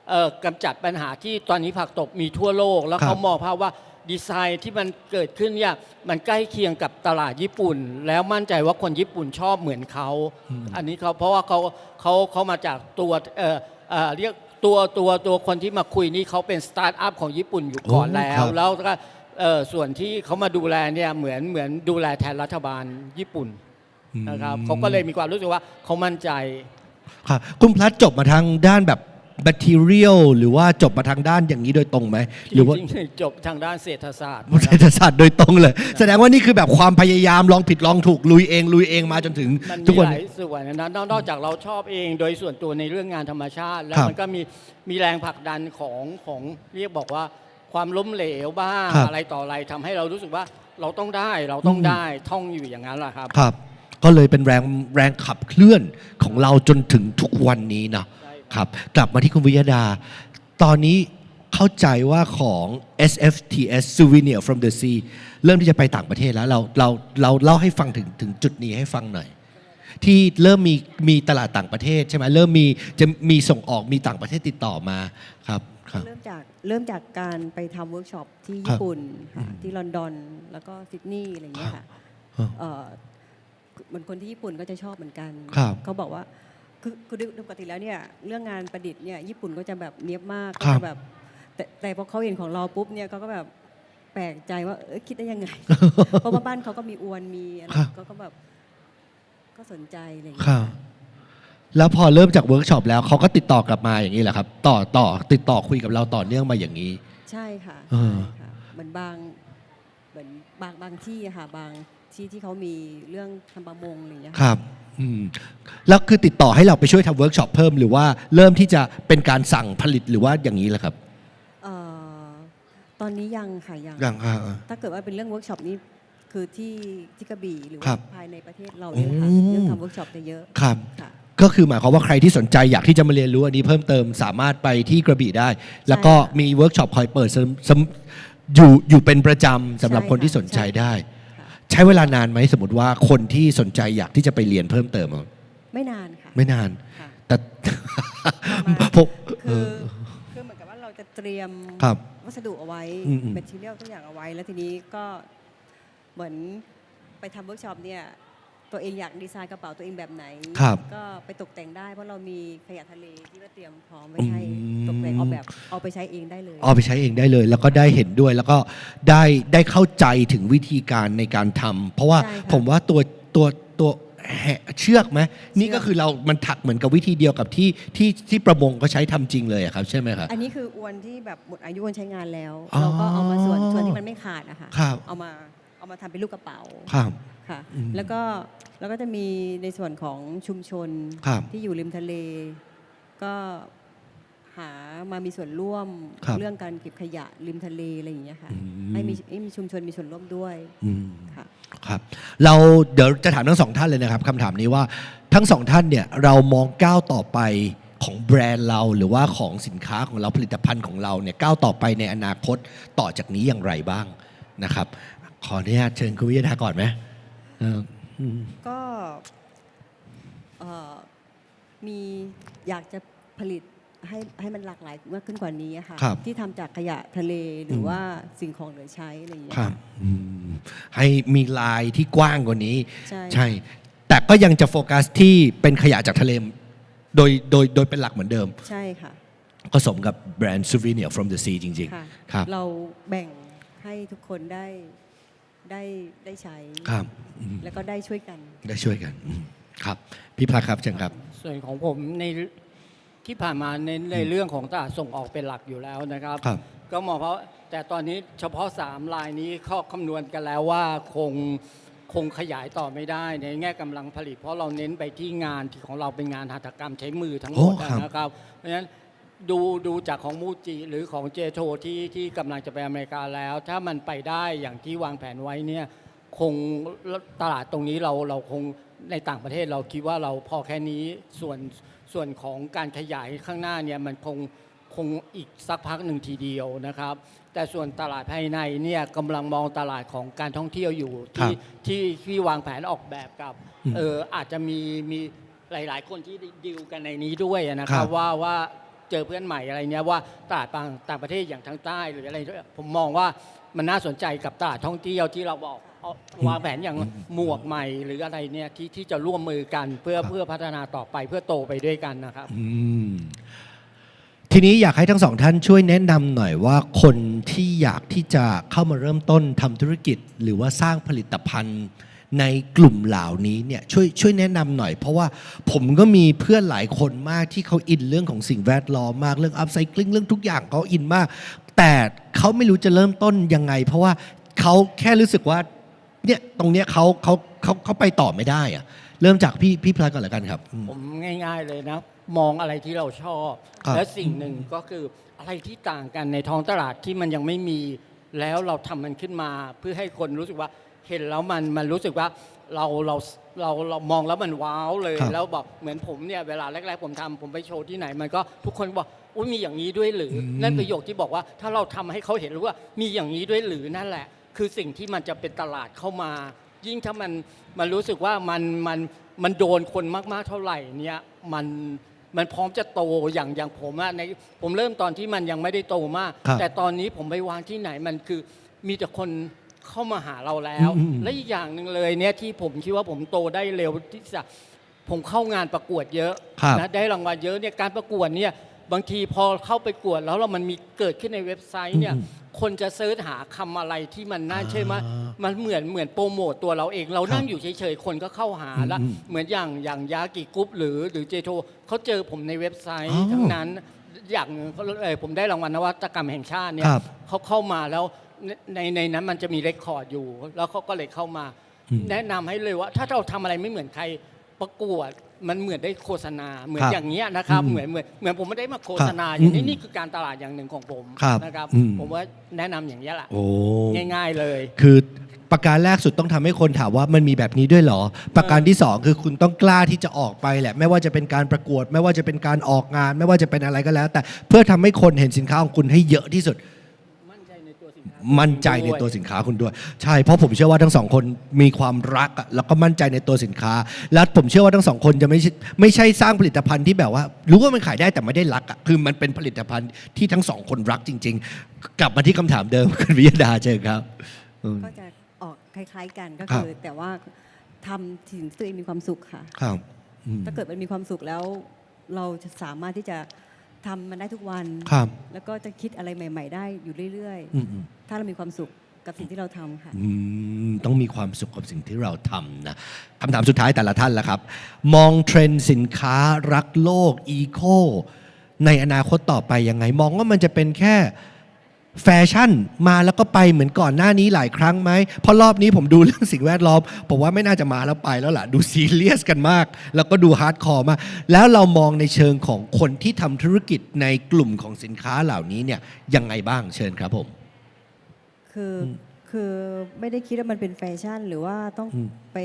Speaker 3: เอ่อกำจัดปัญหาที่ตอนนี้ผักตบมีทั่วโลก แล้ว
Speaker 1: ครับ
Speaker 3: เขามองภาพว่า ดีไซน์ที่มันเกิดขึ้นเนี่ยมันใกล้เคียงกับตลาดญี่ปุ่น แล้วมั่นใจว่าคนญี่ปุ่นชอบเหมือนเขา อันนี้เขาเพราะว่าเขาเขาเขามาจากตัวเอ่อเอ่อเรียกตัวตัวตัวคนที่มาคุยนี่เขาเป็นสตาร์ทอัพของญี่ปุ่นอยู่ก่อน
Speaker 1: โอ้
Speaker 3: แล้
Speaker 1: ครั
Speaker 3: ว
Speaker 1: บ
Speaker 3: แล้วก็เอ่อส่วนที่เขามาดูแลเนี่ยเหมือนเหมือนดูแลแทนรัฐบาลญี่ปุ่นนะครับเขาก็เลยมีความรู้สึกว่าเขามั่นใจ
Speaker 1: ครับคุณพลัดจบมาทางด้านแบบ material หรือว่าจบมาทางด้านอย่างนี้โดยตรงไหมหรือว่า
Speaker 3: จริงๆจบทางด้านเศรษฐศาสตร์
Speaker 1: เศรษฐศาสตร์โดยตรงเลย แสดงว่านี่คือแบบความพยายามลองผิดลองถูกลุยเองลุยเองมาจนถึง
Speaker 3: มัน
Speaker 1: ทุก
Speaker 3: มี
Speaker 1: วัน
Speaker 3: หลายส่วนนะนอกนอกจากเราชอบเองโดยส่วนตัวในเรื่องงานธรรมชาติ แล้ว
Speaker 1: ครับ
Speaker 3: มันก็มีมีแรงผลักดันของของเรียกบอกว่าความล้มเหลวบ้าง
Speaker 1: ครับ
Speaker 3: อะไรต่ออะไรทำให้เรารู้สึกว่าเราต้องได้เราต้อง
Speaker 1: อืม
Speaker 3: ได้ท่องอยู่อย่างนั้นแหละครับ
Speaker 1: ครับ ก็เลยเป็นแรงแรงขับเคลื่อนของเราจนถึงทุกวันนี้เนาะ
Speaker 3: ใช่ ครับ
Speaker 1: ครับ กลับมาที่คุณวิยดา ตอนนี้เข้าใจว่าของ SFTS Souvenir from the Sea เริ่มที่จะไปต่างประเทศแล้ว เราเราเราเล่าให้ฟังถึงถึงจุดนี้ให้ฟังหน่อย ที่เริ่มมีมีตลาดต่างประเทศใช่ไหมเริ่มมีจะมีส่งออกมีต่างประเทศติดต่อมาครับครับ
Speaker 4: เริ่มจากเริ่มจากการไปทำเวิร์กช็อปที่
Speaker 1: ครับ
Speaker 4: ญี่ปุ่นค่ะที่ลอนดอน แล้วก็ซิดนีย์อะไรอย่างเงี้ยค่ะ
Speaker 1: ครับ
Speaker 4: เอ่อเหมือนคนที่ญี่ปุ่นก็จะชอบเหมือนกัน
Speaker 1: ครับ
Speaker 4: เขาบอกว่า คือคือโดยปกติแล้วเนี่ยเรื่องงานประดิษฐ์เนี่ยญี่ปุ่นก็จะแบบเนียบมาก
Speaker 1: ค
Speaker 4: ก็
Speaker 1: รับ
Speaker 4: จะแบบแต่แต่พอเขาเห็นของเราปุ๊บเนี่ยเขาก็แบบแปลกใจว่าเอ้ยคิดได้ยังไง เพราะว่าบ้านเขาก็มีอวนมีอะไร
Speaker 1: ครับ
Speaker 4: ก็ก็แบบก็สนใจอะไรอย่าง
Speaker 1: ค
Speaker 4: เงี้ย
Speaker 1: รับ แล้วพอเริ่มจากเวิร์กช็อปแล้วเขาก็ติดต่อกลับมาอย่างนี้แหละครับ ต่อต่อติดต่อคุยกับเราต่อเนื่องมาอย่างนี้
Speaker 4: ใช่ค่ะ
Speaker 1: เออ
Speaker 4: ใช่ค่ะเหมือนบางเหมือนบางบางที่อะค่ะบางที่ที่เขามีเรื่องทำประมงอะไรอย่างเงี้ย
Speaker 1: ครับ อืมแล้วคือติดต่อให้เราไปช่วยทำเวิร์กช็อปเพิ่มหรือว่าเริ่มที่จะเป็นการสั่งผลิตหรือว่าอย่างนี้แหละครับ
Speaker 4: เอ่อตอนนี้ยังค่ะยัง
Speaker 1: อย่างอ่า
Speaker 4: ถ้าเกิดว่าเป็นเรื่องเวิร์กช็อปนี้คือที่ที่กระบี่หรือ
Speaker 1: ครั
Speaker 4: ว่า
Speaker 1: บ
Speaker 4: ภายในประเทศเราเนี่ยนะคะ
Speaker 1: อืม
Speaker 4: เรื่องทำเวิร์กช็อปจะเยอะ
Speaker 1: ครับ
Speaker 4: ค่ะ
Speaker 1: ก็คือหมายความว่าใครที่สนใจอยากที่จะมาเรียนรู้อันนี้เพิ่มเติมสามารถไปที่กระบี่ได้ แล้วก็
Speaker 4: ค่ะ
Speaker 1: มีเวิร์กช็อปคอยเปิดเสมเสมอยู่อยู่เป็นประจำสำหรับ
Speaker 4: ใช่
Speaker 1: คนที่
Speaker 4: ค่ะ
Speaker 1: สนใจ
Speaker 4: ใช่
Speaker 1: ได้
Speaker 4: ค่ะ
Speaker 1: ใช้เวลานานไหมสมมติว่าคนที่สนใจอยากที่จะไปเรียนเพิ่มเติมอะ
Speaker 4: ไม่นานค่ะ
Speaker 1: ไม่นาน
Speaker 4: ค่ะ
Speaker 1: แต่
Speaker 4: ประมาณ
Speaker 1: ผมเอ
Speaker 4: คือ
Speaker 1: อ
Speaker 4: คือเหมือนกับว่าเราจะเตรียม
Speaker 1: ครับ
Speaker 4: วัสดุเอาไว้
Speaker 1: อืมอืม
Speaker 4: แมทเทียลทุกอย่างเอาไว้ แล้วทีนี้ก็เหมือนไปทำเวิร์กช็อปเนี่ย ตัวเองอยากดีไซน์กระเป๋าตัวเองแบบไหน
Speaker 1: ครับ
Speaker 4: ก็ไปตกแต่งได้เพราะเรามีขยะทะเลที่ว่าเตรียมพร้อมไว้ให้
Speaker 1: อืม
Speaker 4: ตก แต่งเอาแบบเอาไปใช้เองได้เลย
Speaker 1: เอาไปใช้เองได้เลย แล้วก็ได้เห็นด้วยแล้วก็ได้ได้เข้าใจถึงวิธีการในการทำเพราะว่า
Speaker 4: ใช่ค่ะ
Speaker 1: ผมว่าตัวตัวตัวแหะเชือกไหมนี่ก็คือเรา มันถักเหมือนกับวิธีเดียวกับที่ที่ที่ประมงก็ใช้ทำจริงเลยอะครับใช่ไหมครับ
Speaker 4: อันนี้คืออวนที่แบบหมดอายุการใช้งานแล้ว
Speaker 1: อ๋อ
Speaker 4: เราก็เอามาส่วนส่วนที่มันไม่ขาดอะค่ะ
Speaker 1: ครับ
Speaker 4: เอามาเอามาทำเป็นลูกกระเป๋า
Speaker 1: ครับ
Speaker 4: ค่ะ
Speaker 1: อืม
Speaker 4: แล้วก็แล้วก็จะมีในส่วนของชุมชน
Speaker 1: ครับ
Speaker 4: ที่อยู่ริมทะเล ก็ หามามีส่วนร่วม
Speaker 1: ครับ
Speaker 4: เรื่องการเก็บขยะริมทะเลอะไรอย่างเงี้ยค่ะ
Speaker 1: อืม
Speaker 4: ให้มีให้มีชุมชนมีส่วนร่วมด้วย
Speaker 1: อืม
Speaker 4: ค่ะ
Speaker 1: ครับเราเดี๋ยวจะถามทั้งสองท่านเลยนะครับคำถามนี้ว่าทั้งสองท่านเนี่ยเรามองก้าวต่อไปของแบรนด์เราหรือว่าของสินค้าของเราผลิตภัณฑ์ของเราเนี่ยก้าวต่อไปในอนาคตต่อจากนี้อย่างไรบ้างนะครับ ขออนุญาตเชิญคุณวิยดาก่อนไหมเอออืม
Speaker 4: ก็เอ่อมีอยากจะผลิต ให้ให้มันหลากหลายมากขึ้นกว่านี้อะค่ะ
Speaker 1: ครับ
Speaker 4: ที่ทำจากขยะทะเลหรืออ
Speaker 1: ม
Speaker 4: ว่าสิ่งของเหลือใช้อะไรอย่างเงี้ย
Speaker 1: ครับอืมให้มีลายที่กว้างกว่านี้
Speaker 4: ใช่
Speaker 1: ใช่ แต่ก็ยังจะโฟกัสที่เป็นขยะจากทะเลโดยโดยโดยเป็นหลักเหมือนเดิม
Speaker 4: ใช่ค่ะ
Speaker 1: ก็สมกับแบรนด์ Souvenir from the Sea จริง
Speaker 4: ค่ะ
Speaker 1: ๆ ครับ
Speaker 4: เราแบ่งให้ทุกคนได้ได้ได้ใช้
Speaker 1: ครับอืม
Speaker 4: แล้วก็ได้ช่วยกัน
Speaker 1: ได้ช่วยกันอืมครับ พี่พระครับเชิญครับ
Speaker 3: ส่วนของผมใน ที่ผ่านมาในในเรื่องของตลาดส่งออกเป็นหลักอยู่แล้วนะครับ
Speaker 1: ครับ
Speaker 3: ก็มองเพราะแต่ตอนนี้เฉพาะ 3 ลายนี้เขาคำนวณกันแล้วว่าคงคงขยายต่อไม่ได้ในแง่กำลังผลิต เพราะเราเน้นไปที่งานที่ของเราเป็นงานหัตถกรรมใช้มือทั้งหมด
Speaker 1: โอ้ครับ
Speaker 3: นะครับ เพราะฉะนั้นดูดูจากของมูจิหรือของเจโทที่ที่กำลังจะไปอเมริกาแล้ว ถ้ามันไปได้อย่างที่วางแผนไว้เนี่ยคงตลาดตรงนี้เราเราคงในต่างประเทศเราคิดว่าเราพอแค่นี้ส่วน ส่วนของการขยายข้างหน้าเนี่ยมันคงคงอีกสักพักหนึ่งทีเดียวนะครับ แต่ส่วนตลาดภายในเนี่ยกำลังมองตลาดของการท่องเที่ยวอยู่
Speaker 1: ครับ
Speaker 3: ที่ที่ที่วางแผนออกแบบกับ
Speaker 1: อืม
Speaker 3: เอออาจจะมีมีหลาย ๆ คนที่ดีลกันในนี้ด้วยนะค
Speaker 1: ครั
Speaker 3: รับบว่าว่าเจอเพื่อนใหม่อะไรเนี้ยว่าตลาดต่างต่างประเทศอย่างทางใต้หรืออะไรผมมองว่ามันน่าสนใจกับตลาดท่องเที่ยวที่เราบอก เอาวางแผนอย่างหมวกใหม่หรืออะไรเนี่ยที่ที่จะร่วมมือกันเพื่อเพื่อพัฒนาต่อไปเพื่อโตไปด้วยกันนะครับ
Speaker 1: อืมทีนี้อยากให้ทั้งสองท่านช่วยแนะนำหน่อยว่าคนที่อยากที่จะเข้ามาเริ่มต้นทำธุรกิจ หรือว่าสร้างผลิตภัณฑ์ในกลุ่มเหล่านี้เนี่ยช่วยช่วยแนะนำหน่อย เพราะว่าผมก็มีเพื่อนหลายคนมากที่เขาอินเรื่องของสิ่งแวดล้อมมากเรื่องอัพไซคลิงเรื่องทุกอย่างเขาอินมาก แต่เขาไม่รู้จะเริ่มต้นยังไง เพราะว่าเขาแค่รู้สึกว่า เนี่ยตรงเนี้ยเขาเขาเขาเขาไปต่อไม่ได้อะเริ่มจากพี่พี่พลายก่อนแล้วกันครับอืม
Speaker 3: ผมง่าย ๆเลยนะ มองอะไรที่เราชอบ
Speaker 1: ครับ
Speaker 3: และสิ่งหนึ่งก็คืออะไรที่ต่างกันในท้องตลาดที่มันยังไม่มี แล้วเราทำมันขึ้นมา เพื่อให้คนรู้สึกว่าเห็นแล้วมันมันรู้สึกว่าเราเราเราเรามองแล้วมันว้าวเลย
Speaker 1: ครับ
Speaker 3: แล้วบอกเหมือนผมเนี่ยเวลาแรกๆผมทำผมไปโชว์ที่ไหนมันก็ทุกคนบอกอุ้ยมีอย่างนี้ด้วยหรืออ
Speaker 1: ม
Speaker 3: นั่นประโยคที่บอกว่าถ้าเราทำให้เขาเห็นรู้ว่ามีอย่างนี้ด้วยหรือนั่นแหละ คือสิ่งที่มันจะเป็นตลาดเข้ามา ยิ่งถ้ามันมันรู้สึกว่ามันมันมันโดนคนมากๆเท่าไหร่เนี่ยมันมันพร้อมจะโตอย่างอย่างผมอะในผมเริ่มตอนที่มันยังไม่ได้โตมาก
Speaker 1: ครับ
Speaker 3: แต่ตอนนี้ผมไปวางที่ไหนมันคือมีแต่คนเข้ามาหาเราแล้ว
Speaker 1: อืมอืม
Speaker 3: และอีกอย่างหนึ่งเลยเนี่ยที่ผมคิดว่าผมโตได้เร็วที่จะผมเข้างานประกวดเยอะ
Speaker 1: ครับ
Speaker 3: นะได้รางวัลเยอะเนี่ยการประกวดเนี่ย บางทีพอเข้าไปกวดแล้วเรามันมีเกิดขึ้นในเว็บไซต์เนี่ย
Speaker 1: อืม
Speaker 3: คนจะเซิร์ชหาคำอะไรที่มันน่าเชื่อมาก
Speaker 1: อ่า
Speaker 3: มันเหมือนเหมือนโปรโมตตัวเราเอง เรา
Speaker 1: ครับ
Speaker 3: นั่งอยู่เฉยๆ คนก็เข้าหาแล้ว
Speaker 1: อืม
Speaker 3: เหมือนอย่างอย่างยากิกรุ๊ปหรือหรือเจโทเขาเจอผมในเว็บไซ
Speaker 1: อ๋
Speaker 3: ต์
Speaker 1: อ
Speaker 3: ทั้งนั้นอย่างหนึ่งเขาเอ่อผมได้รางวัลนวัตกรรมแห่งชาติเนี่ย
Speaker 1: ครับ
Speaker 3: เขาเข้ามาแล้วในในในนั้นมันจะมีเรคคอร์ดอยู่ แล้วเขาก็เลยเข้ามา
Speaker 1: อืม
Speaker 3: แนะนำให้เลยว่า ถ้าเราทำอะไรไม่เหมือนใครประกวด มันเหมือนได้โฆษณาเหมือน
Speaker 1: ครับ
Speaker 3: อย่างเงี้ยนะครับ
Speaker 1: อืม
Speaker 3: เหมือนเหมือนเหมือนผมไม่ได้มาโฆษณา
Speaker 1: ครับ
Speaker 3: อย่างนี้
Speaker 1: อืม
Speaker 3: นี่คือการตลาดอย่างหนึ่งของผม
Speaker 1: ครับ
Speaker 3: นะครับ
Speaker 1: อืม
Speaker 3: ผมว่าแนะนำอย่างเงี้ยแหละ
Speaker 1: โอ้
Speaker 3: ง่าย ๆเลย
Speaker 1: คือประการแรกสุดต้องทำให้คนถามว่ามันมีแบบนี้ด้วยเหรอ ประการที่สองคือคุณต้องกล้าที่จะออกไปแหละ ไม่ว่าจะเป็นการประกวด ไม่ว่าจะเป็นการออกงาน ไม่ว่าจะเป็นอะไรก็แล้ว แต่เพื่อทำให้คนเห็นสินค้าของคุณให้เยอะที่สุด มั่นใจในตัวสินค้าคุณด้วย ใช่เพราะผมเชื่อว่าทั้งสองคนมีความรักอะแล้วก็มั่นใจในตัวสินค้า แล้วผมเชื่อว่าทั้งสองคนจะไม่ใช่ไม่ใช่สร้างผลิตภัณฑ์ที่แบบว่า รู้ว่ามันขายได้แต่ไม่ได้รักอะคือมันเป็นผลิตภัณฑ์ที่ทั้งสองคนรักจริง ๆ กลับมาที่คำถามเดิมคุณวิยดาเชิญครับอืม
Speaker 4: ก็จะออกคล้าย ๆ กันก็
Speaker 1: ครับ
Speaker 4: คือ แต่ว่าทำถึงตัวเองมีความสุขค่ะ
Speaker 1: ครับอืม
Speaker 4: ถ้าเกิดมันมีความสุขแล้ว เราจะสามารถที่จะ ทำมันได้ทุกวัน
Speaker 1: ครับ
Speaker 4: แล้วก็จะคิดอะไรใหม่ ๆ ได้อยู่เรื่อย
Speaker 1: อืมอืม
Speaker 4: ๆ ถ้าเรามีความสุขกับสิ่งที่เราทำค่ะ
Speaker 1: อืมต้องมีความสุขกับสิ่งที่เราทำนะคำถามสุดท้ายแต่ละท่านละครับ มองเทรนด์สินค้ารักโลกอีโคในอนาคตต่อไปยังไง มองว่ามันจะเป็นแค่ แฟชั่นมาแล้วก็ไปเหมือนก่อนหน้านี้หลายครั้งไหมเพราะรอบนี้ผมดูเรื่องสิ่งแวดล้อมผมว่าไม่น่าจะมาแล้วไปแล้วล่ะ ดูซีเรียสกันมาก แล้วก็ดูฮาร์ดคอร์มาก แล้วเรามองในเชิงของคนที่ทำธุรกิจในกลุ่มของสินค้าเหล่านี้เนี่ยยังไงบ้างเชิญครับผม
Speaker 4: คืออคือไม่ได้คิดว่ามันเป็นแฟชั่น หรือว่าต้อง
Speaker 1: อืม
Speaker 4: ไป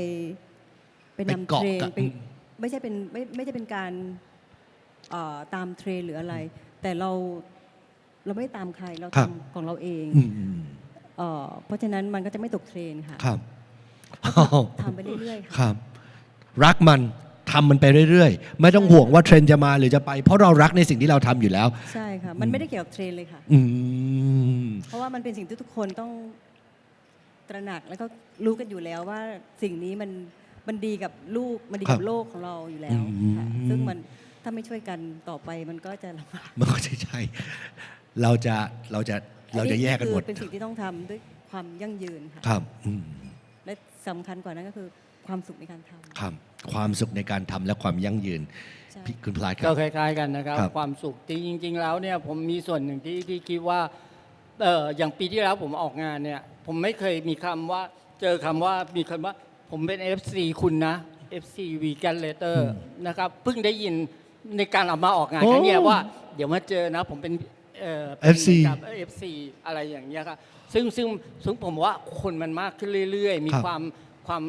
Speaker 4: ไป
Speaker 1: ไป
Speaker 4: นำ
Speaker 1: เกาะ
Speaker 4: เทรน
Speaker 1: กับ
Speaker 4: ด์ไปไม่ใช่เป็นไม่ไม่ใช่เป็นการเอ่อตามเทรนด์หรืออะไร แต่เรา เราไม่ได้ตามใครเรา
Speaker 1: ครับ
Speaker 4: ทำของเราเอง
Speaker 1: อืมอืม
Speaker 4: เอ่อเพราะฉะนั้นมันก็จะไม่ตกเทรนด์ค่ะ
Speaker 1: ครับ
Speaker 4: ทำไปเรื่อยๆ
Speaker 1: ค
Speaker 4: ค่ะ
Speaker 1: รับ รักมันทำมันไปเรื่อยๆ ไม่ต้องห่วงว่าเทรนด์จะมาหรือจะไป เพราะเรารักในสิ่งที่เราทำอยู่แล้ว
Speaker 4: ใช่ค่ะ มันไม่ได้เกี่ยวกับเทรนด์เลยค่ะ
Speaker 1: อืม
Speaker 4: เพราะว่ามันเป็นสิ่งที่ทุกคนต้องตระหนักแล้วก็รู้กันอยู่แล้วว่าสิ่งนี้มันมันดีกับลูกมันดี
Speaker 1: ครั
Speaker 4: กับบโลกของเราอยู่แล้ว
Speaker 1: อืม
Speaker 4: ค่ะซึ่งมันถ้าไม่ช่วยกันต่อไปมันก็จะลำบาก
Speaker 1: มันก็ใช่ใช่ เราจะเราจะเราจะแยกกันหมด
Speaker 4: อัคือเป็นสิ่งที่ต้องทำด้วยความยั่งยืนค่ะ
Speaker 1: ครับอืม
Speaker 4: และสำคัญกว่านั้นก็คือความสุขในการทำ
Speaker 1: ครับความสุขในการทำและความยั่งยืน
Speaker 4: ใช่
Speaker 1: พี่คุณพลาดค
Speaker 3: ก็
Speaker 1: รับ
Speaker 3: คล้าย ๆ กันนะครับ
Speaker 1: ครับ
Speaker 3: ความสุขที่จริง ๆ แล้วเนี่ยผมมีส่วนหนึ่งที่ที่คิดว่าเอออย่างปีที่แล้วผมออกงานเนี่ย ผมไม่เคยมีคำว่า เจอคำว่ามีคำว่า ผมเป็น FC คุณนะ FC Vegan Letter นะครับเพิ่งได้ยินในการเอามาออกงานครั้งเนี้ย
Speaker 1: โอ้
Speaker 3: ว่า เดี๋ยวมาเจอนะ ผมเป็น เอ่อเป็น
Speaker 1: FC
Speaker 3: กับ FC อะไรอย่างเงี้ยครับซึ่งซึ่งซึ่งผมว่าคนมันมากขึ้นเรื่อย ๆ มี
Speaker 1: ครับ
Speaker 3: ความความ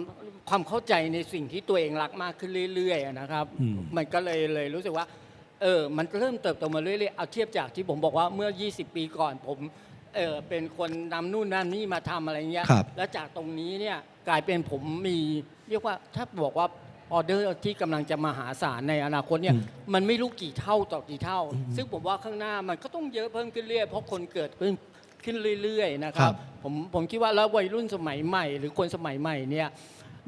Speaker 3: ความเข้าใจในสิ่งที่ตัวเองรักมากขึ้นเรื่อยๆอะนะครับ
Speaker 1: อืม
Speaker 3: มันก็เลยเลยรู้สึกว่า เออมันเริ่มเติบโตมาเรื่อยๆเอาเทียบจากที่ผมบอกว่าเมื่อ 20 ปีก่อนผมเออเป็นคนนำนู่นนำนี่มาทำอะไรเงี้ย
Speaker 1: ครับ
Speaker 3: แล้วจากตรงนี้เนี่ยกลายเป็นผมมีเรียกว่าถ้าบอกว่า ออเดอร์ที่กำลังจะมหาศาลในอนาคตเนี่ยมันไม่รู้กี่เท่าต่อกี่เท่า ซึ่งผมว่าข้างหน้ามันก็ต้องเยอะเพิ่มขึ้นเรื่อยเพราะคนเกิดเพิ่มขึ้นเรื่อยๆนะค
Speaker 1: ครั
Speaker 3: รับ
Speaker 1: บ
Speaker 3: ผมผมคิดว่าแล้ววัยรุ่นสมัยใหม่ หรือคนสมัยใหม่เนี่ย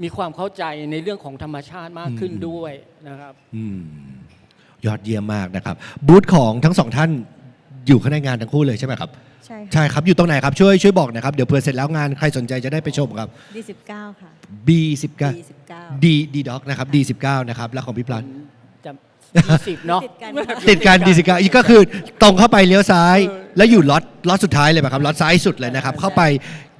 Speaker 3: มีความเข้าใจในเรื่องของธรรมชาติมากขึ้นด้วยนะครับ
Speaker 1: อืมยอดเยี่ยมมากนะครับ บูธของทั้งสองท่านอยู่ข้างในงานทั้งคู่เลยใช่ไหมครับ
Speaker 4: ใช่ค่ะ
Speaker 1: ใช่ครับอยู่ตรงไหนครับช่วยช่วยบอกหนะครับเดี๋ยวเผื่อเสร็จแล้วงานใครสนใจจะได้ไปชมครับ
Speaker 4: ดีสิบเก้าค่ะ
Speaker 1: B19
Speaker 4: ดีสิบเก้า
Speaker 1: D D Doc นะครับ D19 นะครับแล้วของพี่พลัน
Speaker 3: จะยี่สิบเนาะ
Speaker 4: ติดกัน
Speaker 1: ติดกัน D19 อีกก็คือตรงเข้าไปเลี้ยวซ้าย
Speaker 3: เออ
Speaker 1: แล้วอยู่ล็อตล็อตสุดท้ายเลยป่ะครับล็อตซ้ายสุดเลยนะครับ
Speaker 3: ใช่
Speaker 1: เข้าไป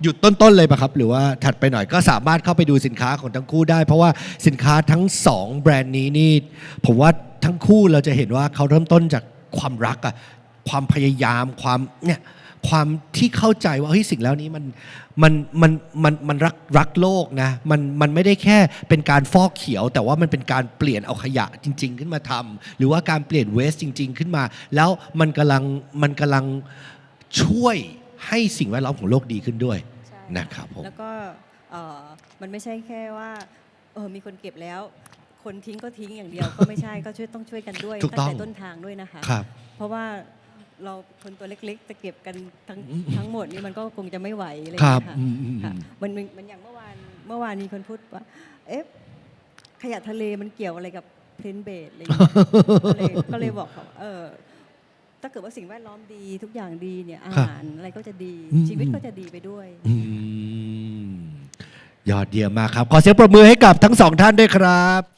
Speaker 1: หยุดต้นๆเลยป่ะครับ หรือว่าถัดไปหน่อยก็สามารถเข้าไปดูสินค้าของทั้งคู่ได้ เพราะว่าสินค้าทั้งสองแบรนด์นี้นี่ผมว่าทั้งคู่เราจะเห็นว่าเขาเริ่มต้นจากความรักอะความพยายามความเนี่ย ความที่เข้าใจว่าเฮ้ยสิ่งแล้วนี้มันมันมันมันมันรักรักโลกนะมันมันไม่ได้แค่เป็นการฟอกเขียว แต่ว่ามันเป็นการเปลี่ยนเอาขยะจริง ๆ ขึ้นมาทำหรือว่าการเปลี่ยนเวสจริง ๆ ขึ้นมา แล้วมันกำลังมันกำลังช่วยให้สิ่งแวดล้อมของโลกดีขึ้นด้วย
Speaker 4: ใช่
Speaker 1: นะครับผม
Speaker 4: แล้วก็เอ่อมันไม่ใช่แค่ว่าเออมีคนเก็บแล้ว คนทิ้งก็ทิ้งอย่างเดียวก็ไม่ใช่ก็ช่วยต้องช่วยกันด้วย
Speaker 1: ถูก
Speaker 4: ตั้
Speaker 1: ต้อง
Speaker 4: งแต่ต้นทางด้วยนะคะ
Speaker 1: ครับ
Speaker 4: เพราะว่า เราคนตัวเล็กๆ จะเก็บกันทั้งทั้งหมดนี่มันก็คงจะไม่ไหวอะไรอ
Speaker 1: ค
Speaker 4: ย่าง
Speaker 1: รับ
Speaker 4: เงี้ยค่ะ
Speaker 1: อืมอืม
Speaker 4: ค่ะ
Speaker 1: อืม
Speaker 4: มันมันมันอย่างเมื่อวานเมื่อวานมีคนพูดว่า เอ๊ะขยะทะเลมันเกี่ยวอะไรกับเพนเบดอะไรอย่างเงี้ยก็เลยก็เลยบอกเขาว่าเออถ้าเกิดว่าสิ่งแวดล้อมดีทุกอย่างดีเนี่ยอาหารอะไรก็จะดี
Speaker 1: อืม
Speaker 4: ชีวิตก็จะดีไปด้วย
Speaker 1: อืมยอดเยี่ยมมากครับ ขอเสียงปรบมือให้กับทั้งสองท่านด้วยครับ